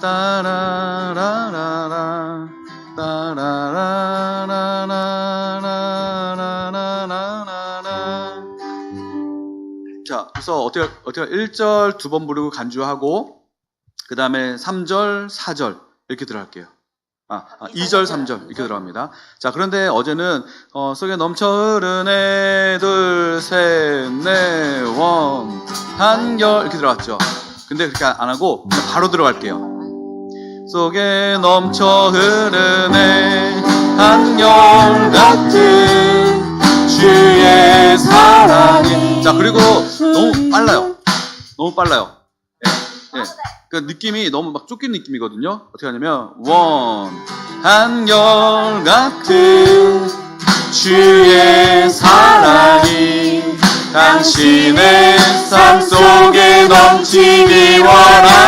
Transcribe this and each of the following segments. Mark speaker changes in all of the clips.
Speaker 1: 따라라라라 따라라라라라라라라라 자, 그래서 어떻게 어떻게 1절 두 번 부르고 간주하고 그 다음에 3절, 4절 이렇게 들어갈게요. 아, 아 2절, 3절 이렇게 들어갑니다. 자, 그런데 어제는 어, 속에 넘쳐 흐르네 둘, 셋, 넷, 원, 한결 이렇게 들어갔죠. 근데 그렇게 안 하고 바로 들어갈게요. 속에 넘쳐 흐르네 한결 같은 주의 사랑이. 자 그리고 너무 빨라요. 너무 빨라요. 예, 예. 그 느낌이 너무 막 쫓긴 느낌이거든요. 어떻게 하냐면 원 한결 같은 주의 사랑이 당신의 삶 속에 넘치기 원하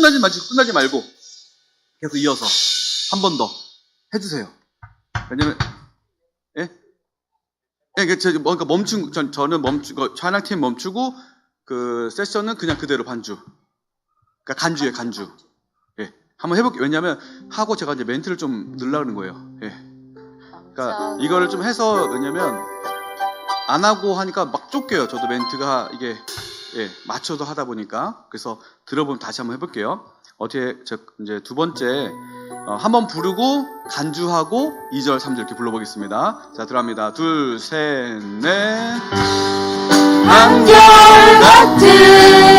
Speaker 1: 끝나지 마시고 끝나지 말고 계속 이어서 한 번 더 해주세요. 왜냐면 예? 예, 그, 저, 뭔가 멈춘, 전, 저는 멈추, 그, 찬양팀 멈추고, 그, 세션은 그냥 그대로 반주. 그니까 간주예요, 간주. 예. 한번 해볼게요. 왜냐면, 하고 제가 이제 멘트를 좀 넣으려는 거예요. 예. 그러니까 이거를 좀 해서 왜냐면 안 하고 하니까 막 쫓겨요. 저도 멘트가 이게 예, 맞춰서 하다 보니까 그래서 들어보면 다시 한번 해볼게요. 어떻게 저 이제 두 번째 어, 한번 부르고 간주하고 2절, 3절 이렇게 불러보겠습니다. 자, 들어갑니다. 둘, 셋, 넷.
Speaker 2: 한결같은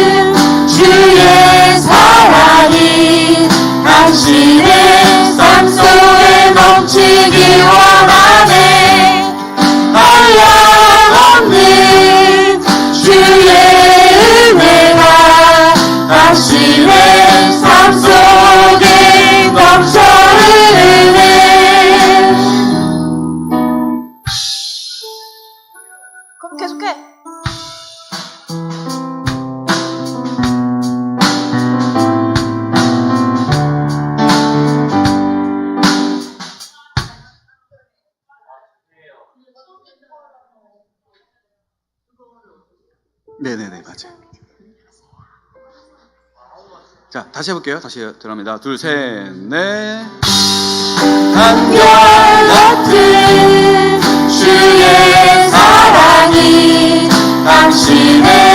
Speaker 3: 계속해.
Speaker 1: 네네네, 맞아요. 자, 다시 해볼게요. 다시 들어갑니다. 둘, 셋, 넷.
Speaker 2: 한결 같은
Speaker 1: she.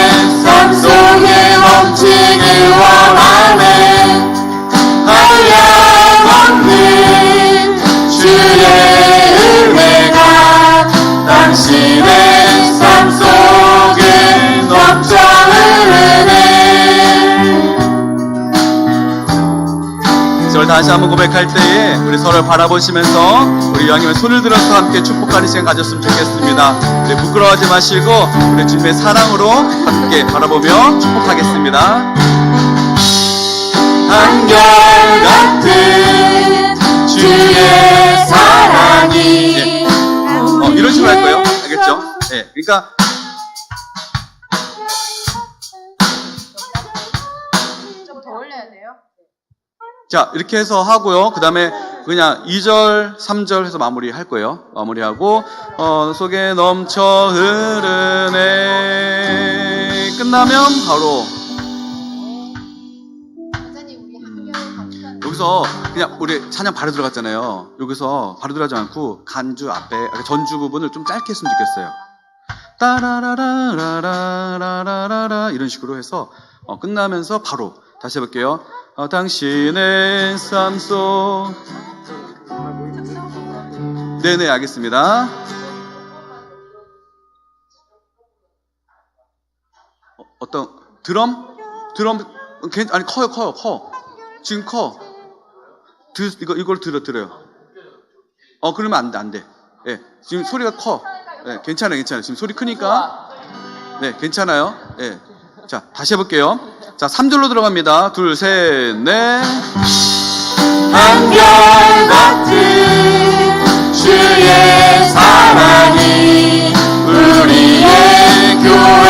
Speaker 1: 다시 한번 고백할 때에 우리 서로를 바라보시면서 우리 양님의 손을 들어서 함께 축복하는 시간 가졌으면 좋겠습니다. 우리 부끄러워하지 마시고 우리 주님의 사랑으로 함께 바라보며 축복하겠습니다.
Speaker 2: 한결같은 주의 사랑이
Speaker 1: 어, 이런 식으로 할 거예요. 알겠죠? 예. 그러니까
Speaker 3: 좀 더 올려야 돼요.
Speaker 1: 자, 이렇게 해서 하고요. 그 다음에 그냥 2절, 3절 해서 마무리 할 거예요. 마무리하고, 어, 속에 넘쳐 흐르네. 끝나면 바로, 여기서 그냥 우리 찬양 바로 들어갔잖아요. 여기서 바로 들어가지 않고 간주 앞에, 전주 부분을 좀 짧게 했으면 좋겠어요. 따라라라라라라라라 이런 식으로 해서 어, 끝나면서 바로 다시 해볼게요. 아, 당신의 삶 속. 네네, 알겠습니다. 어, 어떤, 드럼? 드럼, 어, 아니, 커요, 커요, 커. 지금 커. 드, 이거, 이걸 들어, 들어요. 어, 그러면 안 돼, 안 돼. 예, 지금 소리가 커. 예, 괜찮아요, 괜찮아요. 지금 소리 크니까. 네, 괜찮아요. 예. 자, 다시 해볼게요. 자, 3절로 들어갑니다. 둘, 셋, 넷.
Speaker 2: 한결같은 주의 사랑이 우리의 교회